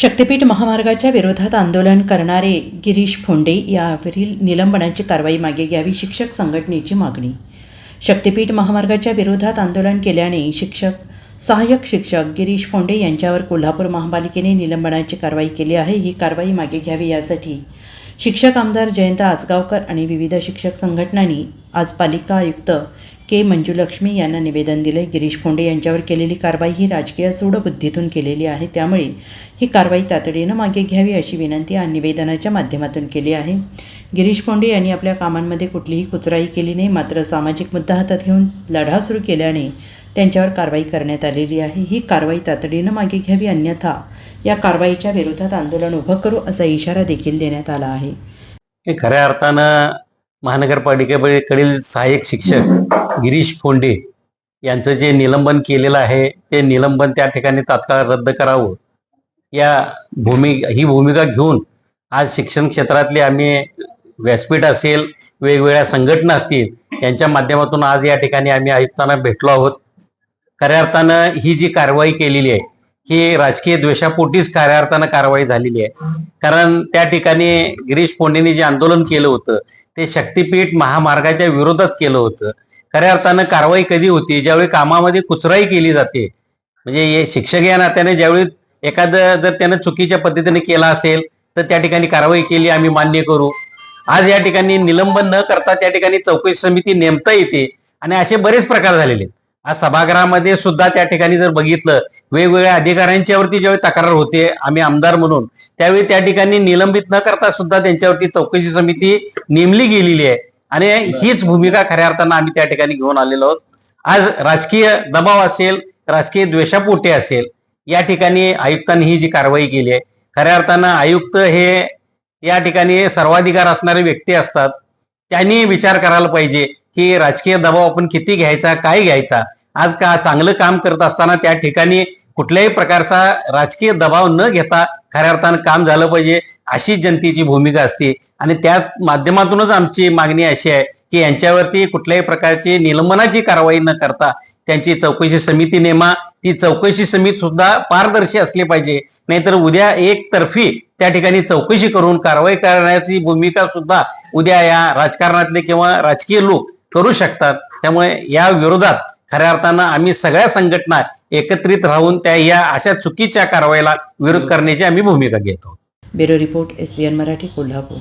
शक्तिपीठ महामार्गाच्या विरोधात आंदोलन करणारे गिरीश फोंडे यावरील निलंबनाची कारवाई मागे घ्यावी शिक्षक संघटनेची मागणी. शक्तिपीठ महामार्गाच्या विरोधात आंदोलन केल्याने शिक्षक सहाय्यक शिक्षक गिरीश फोंडे यांच्यावर कोल्हापूर महापालिकेने निलंबनाची कारवाई केली आहे ही कारवाई मागे घ्यावी यासाठी शिक्षक आमदार जयंत आसगावकर आणि विविध शिक्षक संघटनांनी आज पालिका आयुक्त के मंजुलक्ष्मी यांना निवेदन दिले गिरीश फोंडे यांच्यावर केलेली कारवाई ही राजकीय सूडबुद्धीतून केलेली आहे. त्यामुळे ही कारवाई तातडीनं मागे घ्यावी अशी विनंती या निवेदनाच्या माध्यमातून केली आहे. गिरीश फोंडे यांनी आपल्या कामांमध्ये कुठलीही कुचराई केली नाही. मात्र सामाजिक मुद्दा हातात घेऊन लढा सुरू केल्याने त्यांच्यावर कारवाई करण्यात आलेली आहे. ही कारवाई तातडीनं मागे घ्यावी अन्यथा या कारवाईच्या विरोधात आंदोलन उभं करू असा इशारा देखील देण्यात आला आहे. हे खऱ्या अर्थानं महानगरपालिकेकडील सहाय्यक शिक्षक गिरीश फोंडे यांचं जे निलंबन केलेलं आहे ते निलंबन त्या ठिकाणी तात्काळ रद्द करावं. या भूमि ही भूमिका घेऊन आज शिक्षण क्षेत्रातले आम्ही व्यासपीठ असेल वेगवेगळ्या संघटना असतील यांच्या माध्यमातून आज या ठिकाणी आम्ही आयुक्तांना भेटलो आहोत. खऱ्या अर्थानं ही जी कारवाई केलेली आहे ही राजकीय द्वेषापोटीच खऱ्या अर्थानं कारवाई झालेली आहे. कारण त्या ठिकाणी गिरीश पोंडेने जे आंदोलन केलं होतं ते शक्तीपीठ महामार्गाच्या विरोधात केलं होतं. खऱ्या अर्थानं कारवाई कधी होती? ज्यावेळी कामामध्ये कुचराई केली जाते म्हणजे शिक्षक या नात्याने ज्यावेळी एखादं जर त्यानं चुकीच्या पद्धतीने केला असेल तर त्या ठिकाणी कारवाई केली आम्ही मान्य करू. आज या ठिकाणी निलंबन न करता त्या ठिकाणी चौकशी समिती नेमता येते. आणि असे बरेच प्रकार झालेले आहेत. आज सभागृहामध्ये सुद्धा त्या ठिकाणी जर बघितलं वेगवेगळ्या अधिकाऱ्यांच्यावरती ज्यावेळी तक्रार होते आम्ही आमदार म्हणून त्यावेळी त्या ठिकाणी निलंबित न करता सुद्धा त्यांच्यावरती चौकशी समिती नेमली गेलेली आहे. आणि हीच भूमिका खऱ्या अर्थानं आम्ही त्या ठिकाणी घेऊन आलेलो आहोत. आज राजकीय दबाव असेल राजकीय द्वेषापोटी असेल या ठिकाणी आयुक्तांनी ही जी कारवाई केली आहे. खऱ्या अर्थानं आयुक्त हे या ठिकाणी सर्वाधिकार असणारे व्यक्ती असतात. त्यांनी विचार करायला पाहिजे. की राजकीय दबाव आपण किती घ्यायचा काय घ्यायचा? आज का चांगलं काम करत असताना त्या ठिकाणी कुठल्याही प्रकारचा राजकीय दबाव न घेता खऱ्या अर्थानं काम झालं पाहिजे अशी जनतेची भूमिका असते. आणि त्या माध्यमातूनच आमची मागणी अशी आहे की यांच्यावरती कुठल्याही प्रकारची निलंबनाची कारवाई न करता त्यांची चौकशी समिती नेमा. ती चौकशी समिती सुद्धा पारदर्शी असली पाहिजे. नाहीतर उद्या एकतर्फी त्या ठिकाणी चौकशी करून कारवाई करण्याची भूमिका सुद्धा उद्या या राजकारणातले किंवा राजकीय लोक करू शकतात. त्यामुळे या विरोधात खऱ्या अर्थानं आम्ही सगळ्या संघटना एकत्रित राहून त्या या अशा चुकीच्या कारवाईला विरोध करण्याची आम्ही भूमिका घेतो. Bureau report S B N Marathi Kolhapur.